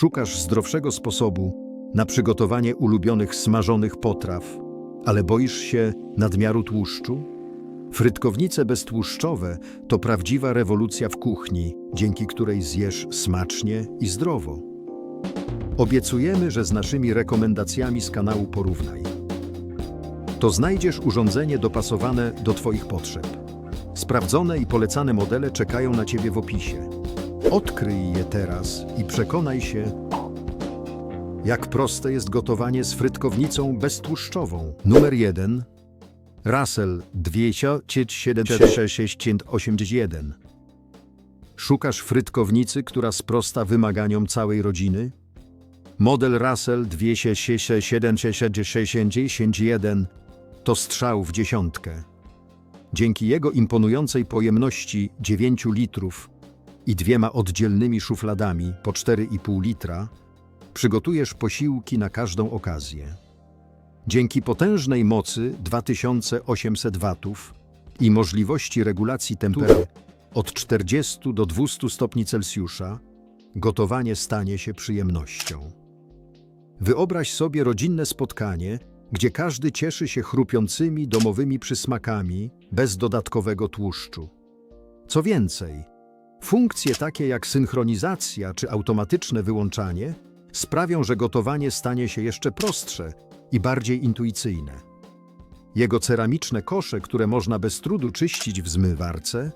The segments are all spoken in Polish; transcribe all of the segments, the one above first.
Szukasz zdrowszego sposobu na przygotowanie ulubionych smażonych potraw, ale boisz się nadmiaru tłuszczu? Frytkownice beztłuszczowe to prawdziwa rewolucja w kuchni, dzięki której zjesz smacznie i zdrowo. Obiecujemy, że z naszymi rekomendacjami z kanału Porównaj to znajdziesz urządzenie dopasowane do Twoich potrzeb. Sprawdzone i polecane modele czekają na Ciebie w opisie. Odkryj je teraz i przekonaj się, jak proste jest gotowanie z frytkownicą beztłuszczową. Numer 1. Russell 27681. Szukasz frytkownicy, która sprosta wymaganiom całej rodziny? Model Russell 27681 to strzał w dziesiątkę. Dzięki jego imponującej pojemności 9 litrów i dwiema oddzielnymi szufladami po 4,5 litra, przygotujesz posiłki na każdą okazję. Dzięki potężnej mocy 2800 watów i możliwości regulacji temperatury od 40 do 200 stopni Celsjusza, gotowanie stanie się przyjemnością. Wyobraź sobie rodzinne spotkanie, gdzie każdy cieszy się chrupiącymi domowymi przysmakami bez dodatkowego tłuszczu. Co więcej, funkcje takie jak synchronizacja czy automatyczne wyłączanie sprawią, że gotowanie stanie się jeszcze prostsze i bardziej intuicyjne. Jego ceramiczne kosze, które można bez trudu czyścić w zmywarce,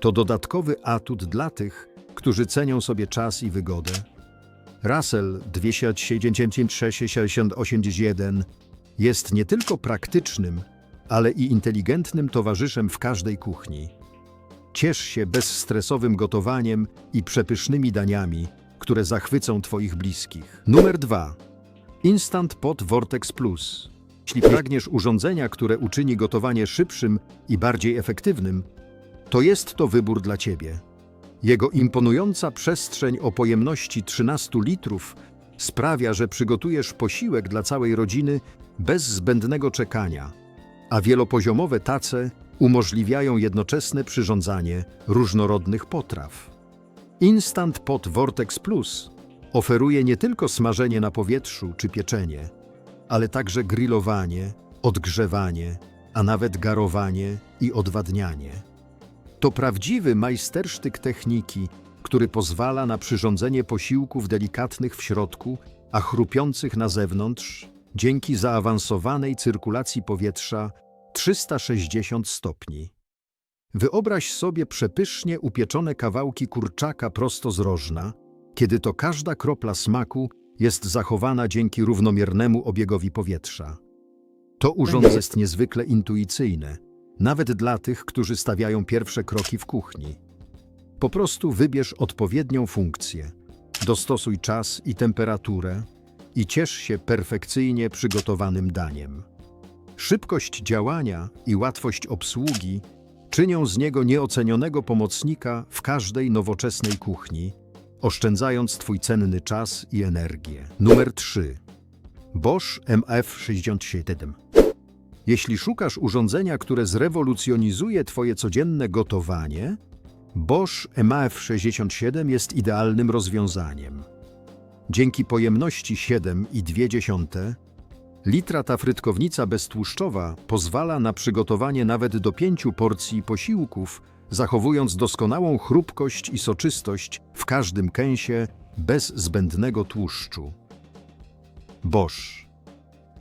to dodatkowy atut dla tych, którzy cenią sobie czas i wygodę. Russell 27681 jest nie tylko praktycznym, ale i inteligentnym towarzyszem w każdej kuchni. Ciesz się bezstresowym gotowaniem i przepysznymi daniami, które zachwycą Twoich bliskich. Numer 2. Instant Pot Vortex Plus. Jeśli pragniesz urządzenia, które uczyni gotowanie szybszym i bardziej efektywnym, to jest to wybór dla Ciebie. Jego imponująca przestrzeń o pojemności 13 litrów sprawia, że przygotujesz posiłek dla całej rodziny bez zbędnego czekania, a wielopoziomowe tace umożliwiają jednoczesne przyrządzanie różnorodnych potraw. Instant Pot Vortex Plus oferuje nie tylko smażenie na powietrzu czy pieczenie, ale także grillowanie, odgrzewanie, a nawet garowanie i odwadnianie. To prawdziwy majstersztyk techniki, który pozwala na przyrządzenie posiłków delikatnych w środku, a chrupiących na zewnątrz, dzięki zaawansowanej cyrkulacji powietrza 360 stopni. Wyobraź sobie przepysznie upieczone kawałki kurczaka prosto z rożna, kiedy to każda kropla smaku jest zachowana dzięki równomiernemu obiegowi powietrza. To urządzenie jest niezwykle intuicyjne, nawet dla tych, którzy stawiają pierwsze kroki w kuchni. Po prostu wybierz odpowiednią funkcję, dostosuj czas i temperaturę i ciesz się perfekcyjnie przygotowanym daniem. Szybkość działania i łatwość obsługi czynią z niego nieocenionego pomocnika w każdej nowoczesnej kuchni, oszczędzając Twój cenny czas i energię. Numer 3. Bosch MF67 Jeśli szukasz urządzenia, które zrewolucjonizuje Twoje codzienne gotowanie, Bosch MAF67 jest idealnym rozwiązaniem. Dzięki pojemności 7,2 litra ta frytkownica beztłuszczowa pozwala na przygotowanie nawet do pięciu porcji posiłków, zachowując doskonałą chrupkość i soczystość w każdym kęsie bez zbędnego tłuszczu. Bosch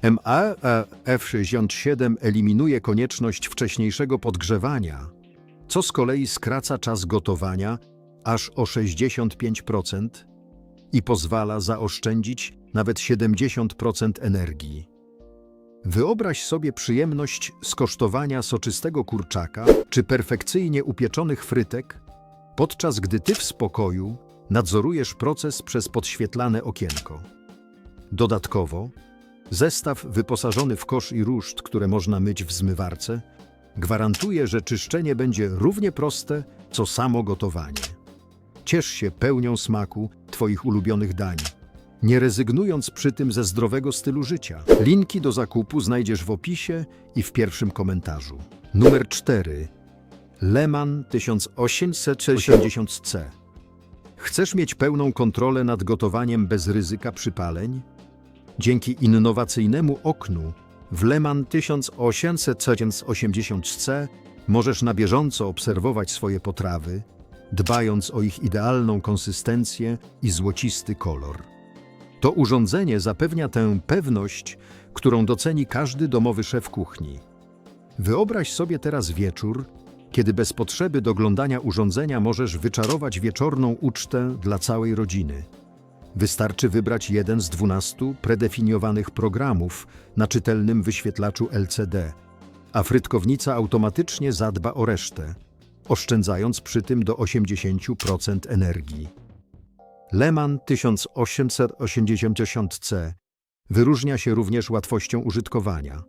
MAF67 eliminuje konieczność wcześniejszego podgrzewania, co z kolei skraca czas gotowania aż o 65% i pozwala zaoszczędzić nawet 70% energii. Wyobraź sobie przyjemność skosztowania soczystego kurczaka czy perfekcyjnie upieczonych frytek, podczas gdy ty w spokoju nadzorujesz proces przez podświetlane okienko. Dodatkowo, zestaw wyposażony w kosz i ruszt, które można myć w zmywarce, gwarantuje, że czyszczenie będzie równie proste, co samo gotowanie. Ciesz się pełnią smaku Twoich ulubionych dań, nie rezygnując przy tym ze zdrowego stylu życia. Linki do zakupu znajdziesz w opisie i w pierwszym komentarzu. Numer 4. Leman 1880C Chcesz mieć pełną kontrolę nad gotowaniem bez ryzyka przypaleń? Dzięki innowacyjnemu oknu w Leman 1880C możesz na bieżąco obserwować swoje potrawy, dbając o ich idealną konsystencję i złocisty kolor. To urządzenie zapewnia tę pewność, którą doceni każdy domowy szef kuchni. Wyobraź sobie teraz wieczór, kiedy bez potrzeby doglądania urządzenia możesz wyczarować wieczorną ucztę dla całej rodziny. Wystarczy wybrać jeden z 12 predefiniowanych programów na czytelnym wyświetlaczu LCD, a frytkownica automatycznie zadba o resztę, oszczędzając przy tym do 80% energii. Leman 1880C wyróżnia się również łatwością użytkowania.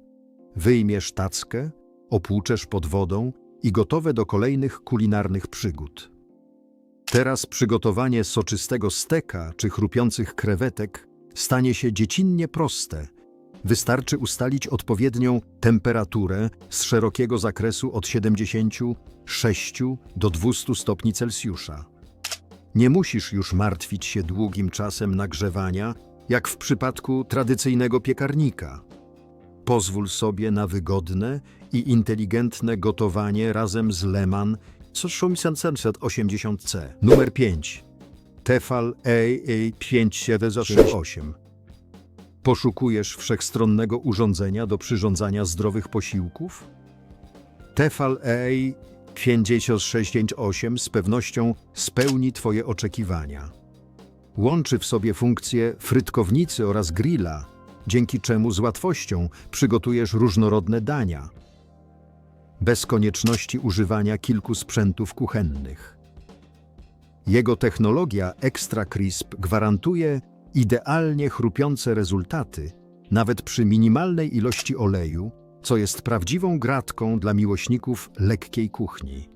Wyjmiesz tackę, opłuczesz pod wodą i gotowe do kolejnych kulinarnych przygód. Teraz przygotowanie soczystego steka czy chrupiących krewetek stanie się dziecinnie proste. Wystarczy ustalić odpowiednią temperaturę z szerokiego zakresu od 76 do 200 stopni Celsjusza. Nie musisz już martwić się długim czasem nagrzewania, jak w przypadku tradycyjnego piekarnika. Pozwól sobie na wygodne i inteligentne gotowanie razem z Leman 780C. Numer 5. Tefal AA5768. Poszukujesz wszechstronnego urządzenia do przyrządzania zdrowych posiłków? Tefal AA5668 z pewnością spełni Twoje oczekiwania. Łączy w sobie funkcje frytkownicy oraz grilla, dzięki czemu z łatwością przygotujesz różnorodne dania, bez konieczności używania kilku sprzętów kuchennych. Jego technologia Extra Crisp gwarantuje idealnie chrupiące rezultaty, nawet przy minimalnej ilości oleju, co jest prawdziwą gratką dla miłośników lekkiej kuchni.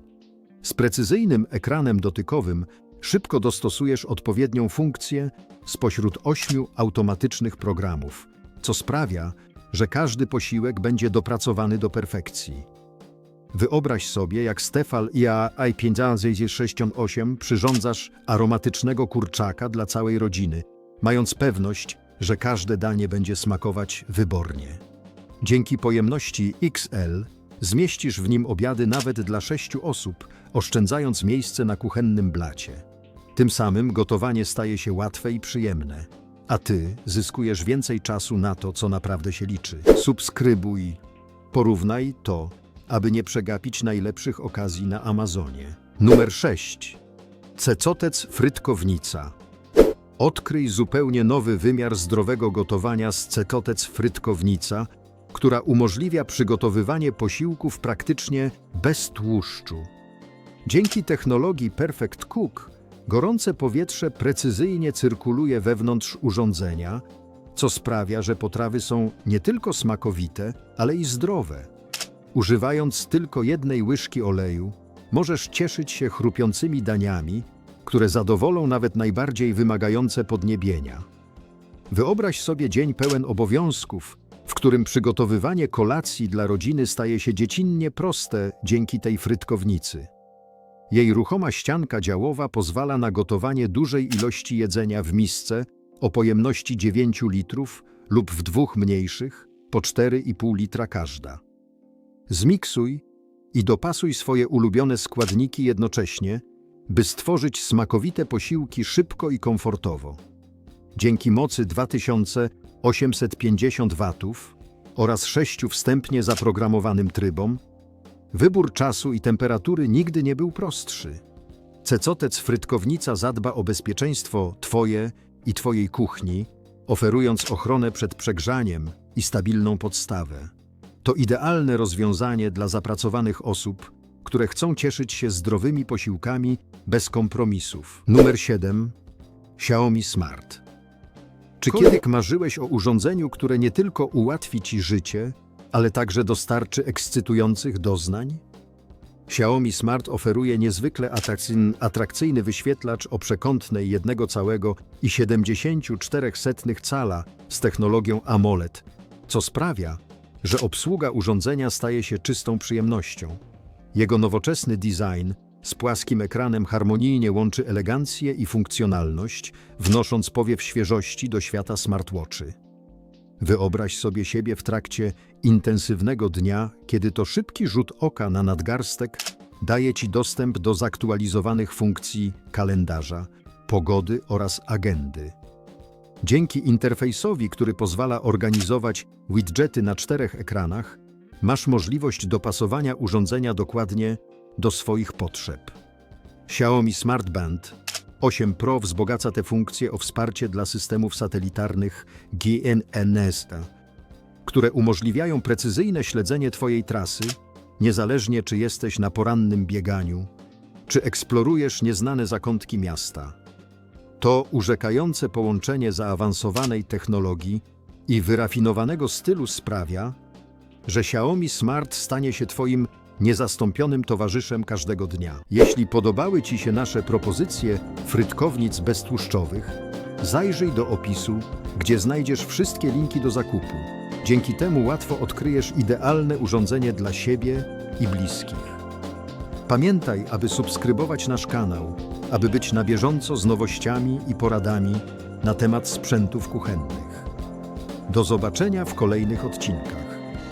Z precyzyjnym ekranem dotykowym szybko dostosujesz odpowiednią funkcję spośród ośmiu automatycznych programów, co sprawia, że każdy posiłek będzie dopracowany do perfekcji. Wyobraź sobie, jak Stefal IA i568 przyrządzasz aromatycznego kurczaka dla całej rodziny, mając pewność, że każde danie będzie smakować wybornie. Dzięki pojemności XL zmieścisz w nim obiady nawet dla sześciu osób, oszczędzając miejsce na kuchennym blacie. Tym samym gotowanie staje się łatwe i przyjemne, a ty zyskujesz więcej czasu na to, co naprawdę się liczy. Subskrybuj, porównaj to, aby nie przegapić najlepszych okazji na Amazonie. Numer 6. Cecotec Frytkownica. Odkryj zupełnie nowy wymiar zdrowego gotowania z Cecotec Frytkownica, która umożliwia przygotowywanie posiłków praktycznie bez tłuszczu. Dzięki technologii Perfect Cook gorące powietrze precyzyjnie cyrkuluje wewnątrz urządzenia, co sprawia, że potrawy są nie tylko smakowite, ale i zdrowe. Używając tylko jednej łyżki oleju, możesz cieszyć się chrupiącymi daniami, które zadowolą nawet najbardziej wymagające podniebienia. Wyobraź sobie dzień pełen obowiązków, w którym przygotowywanie kolacji dla rodziny staje się dziecinnie proste dzięki tej frytkownicy. Jej ruchoma ścianka działowa pozwala na gotowanie dużej ilości jedzenia w misce o pojemności 9 litrów lub w dwóch mniejszych, po 4,5 litra każda. Zmiksuj i dopasuj swoje ulubione składniki jednocześnie, by stworzyć smakowite posiłki szybko i komfortowo. Dzięki mocy 2850 W oraz sześciu wstępnie zaprogramowanym trybom, wybór czasu i temperatury nigdy nie był prostszy. Cecotec Frytkownica zadba o bezpieczeństwo Twoje i Twojej kuchni, oferując ochronę przed przegrzaniem i stabilną podstawę. To idealne rozwiązanie dla zapracowanych osób, które chcą cieszyć się zdrowymi posiłkami bez kompromisów. Numer 7. Xiaomi Smart. Czy kiedyś marzyłeś o urządzeniu, które nie tylko ułatwi Ci życie, ale także dostarczy ekscytujących doznań? Xiaomi Smart oferuje niezwykle atrakcyjny, wyświetlacz o przekątnej 1,74 cala z technologią AMOLED, co sprawia, że obsługa urządzenia staje się czystą przyjemnością. Jego nowoczesny design z płaskim ekranem harmonijnie łączy elegancję i funkcjonalność, wnosząc powiew świeżości do świata smartwatchy. Wyobraź sobie siebie w trakcie intensywnego dnia, kiedy to szybki rzut oka na nadgarstek daje Ci dostęp do zaktualizowanych funkcji kalendarza, pogody oraz agendy. Dzięki interfejsowi, który pozwala organizować widgety na czterech ekranach, masz możliwość dopasowania urządzenia dokładnie do swoich potrzeb. Xiaomi Smart Band 8 Pro wzbogaca te funkcje o wsparcie dla systemów satelitarnych GNSS, które umożliwiają precyzyjne śledzenie Twojej trasy, niezależnie czy jesteś na porannym bieganiu, czy eksplorujesz nieznane zakątki miasta. To urzekające połączenie zaawansowanej technologii i wyrafinowanego stylu sprawia, że Xiaomi Smart stanie się Twoim niezastąpionym towarzyszem każdego dnia. Jeśli podobały Ci się nasze propozycje frytkownic beztłuszczowych, zajrzyj do opisu, gdzie znajdziesz wszystkie linki do zakupu. Dzięki temu łatwo odkryjesz idealne urządzenie dla siebie i bliskich. Pamiętaj, aby subskrybować nasz kanał, aby być na bieżąco z nowościami i poradami na temat sprzętów kuchennych. Do zobaczenia w kolejnych odcinkach.